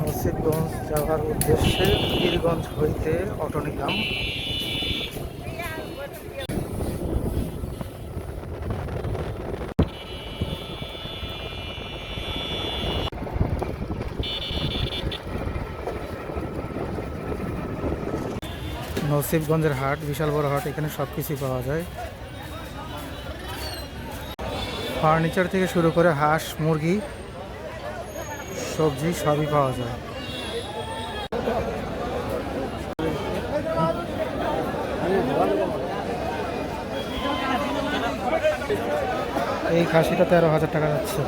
নসিবগঞ্জ যাওয়ার উদ্দেশ্যে পীরগঞ্জ হইতে অটো নিলাম। নসিবগঞ্জের হাট, বিশাল বড় হাট, এখানে সব কিছুই পাওয়া যায়। ফার্নিচার থেকে শুরু করে হাঁস, মুরগি, সবজি সবই পাওয়া যায়। এই খাসিটা তেরো হাজার টাকা যাচ্ছে।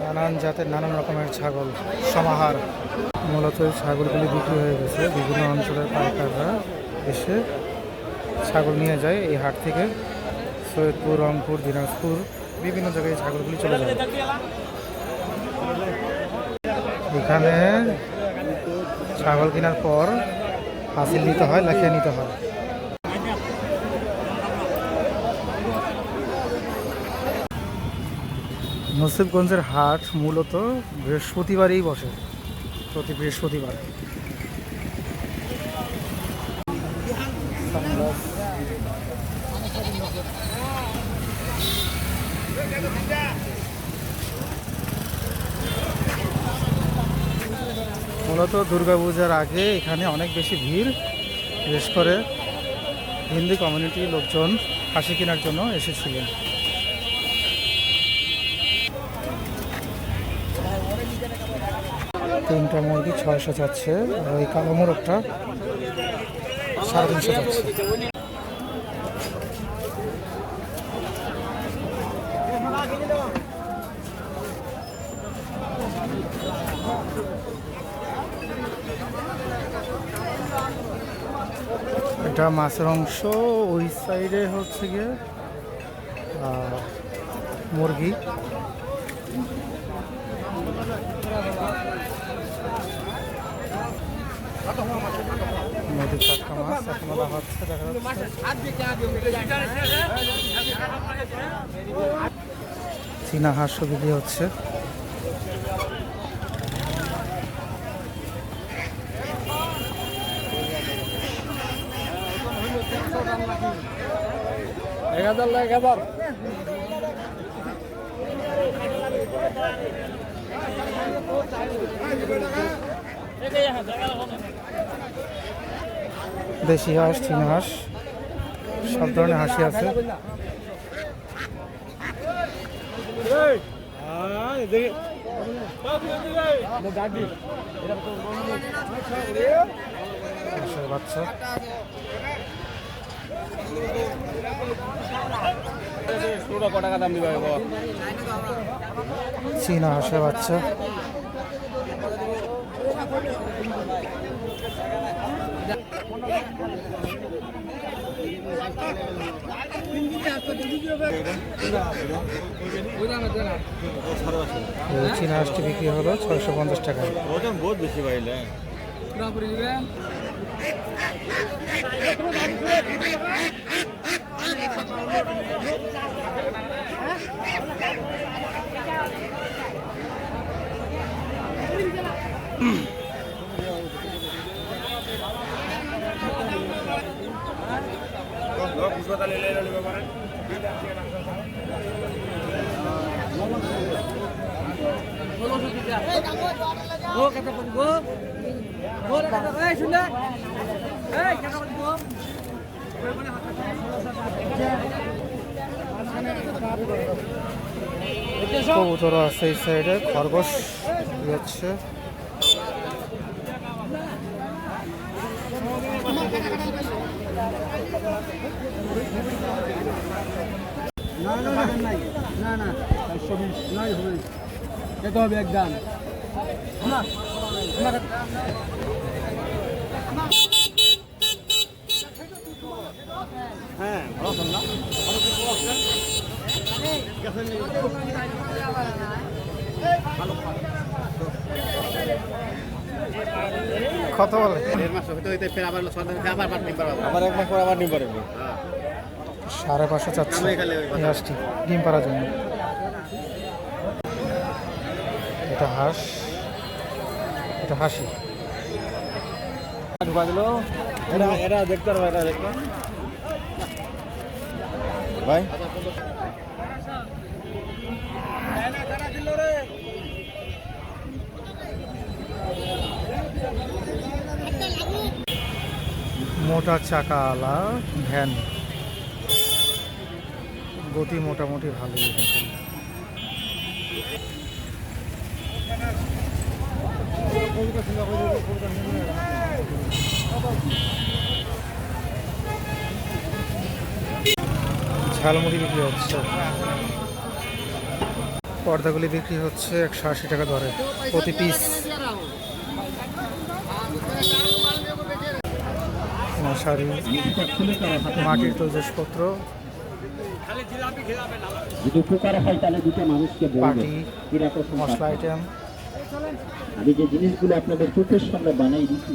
নানান জাতের নানান রকমের ছাগল সমাহার। মূলত ছাগলগুলি বিক্রি হয়ে গেছে। বিভিন্ন অঞ্চলের পাইকাররা এসে ছাগল নিয়ে যায় এই হাট থেকে। সৈয়দপুর, রংপুর, দিনাজপুর, বিভিন্ন জায়গায় ছাগলগুলি চলে যায়। এখানে ছাগল কেনার পর হাসিল নিতে হয় লেখে নিতে হয়। নসিবগঞ্জের হাট মূলত বৃহস্পতিবারেই বসে। প্রতি বৃহস্পতিবার। মূলত দুর্গাপূজার আগে এখানে অনেক বেশি ভিড়, বিশেষ করে হিন্দি কমিউনিটির লোকজন হাসি কেনার জন্য এসেছিলেন। তিনটা মুরগি ছয়শো যাচ্ছে, আর ওই কালো মোরগটা সাড়ে তিনশো যাচ্ছে। এটা মাছের অংশ, ওই সাইডে হচ্ছে গিয়ে মুরগি। নদীর টাটকা মাছ এখন ওরা হচ্ছে দেখা যাচ্ছে চীনা হাঁস বিক্রি হচ্ছে। এক হাজার এক হাজার। দেশি হাঁস চীনা হাঁস সব ধরনের হাসি আছে। বাচ্চা। চীনা হাঁসের বাচ্চা। চীনা হাঁসটি বিক্রি হলো ছয়শো পঞ্চাশ টাকা। ওজন বহুত বেশি পাইলে পুরোপুরি গো কথা বল গো গো কথা সাইডে খরগোশ হচ্ছে না না না না না চারশো বিশ নাই হবে একদম। হ্যাঁ ভালো? কত বলে। দেড় মাস হইতে ফের আবার আবার এক মাস পর আবার নিবার সাড়ে পাঁচশো চাচ্ছে। এই হাঁসটি ডিম পাড়ার জন্য। এটা হাঁস। এটা হাসি। ঢুকা দিল। এটা এটা দেখতে পারব এটা দেখতে ভাই। মোটা চাকাওয়ালা ভ্যান। গতি মোটামুটি এখানে। ঝালমুড়ি বিক্রি হচ্ছে পর্দাগুলি বিক্রি হচ্ছে একশো আশি টাকা দরে, প্রতি পিস মশারি, মাটির তৈজসপত্র যদি উপকার হয় তাহলে দুটো মানুষকে কীরকম মশলা আইটেম আমি যে জিনিসগুলো আপনাদের চোখের সামনে বানাই দিচ্ছি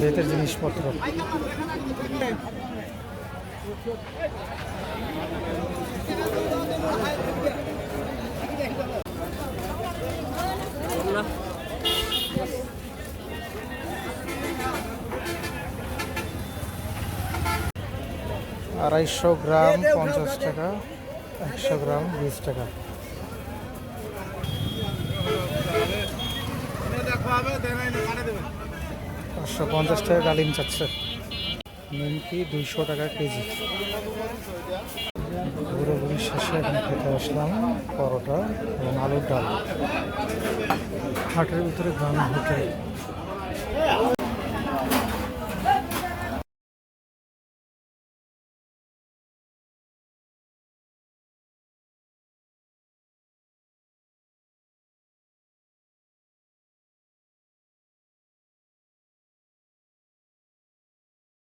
বেতের জিনিসপত্র। আড়াইশো গ্রাম পঞ্চাশ টাকা, একশো গ্রাম বিশ টাকা। পাঁচশো পঞ্চাশ টাকা ডালিম চাচ্ছে। নিমকি দুইশো টাকা কেজি। ঘুরে শেষে এখানে খেতে আসলাম পরোটা এবং আলুর ডাল। হাটের ভিতরে গ্রাম হোটেল।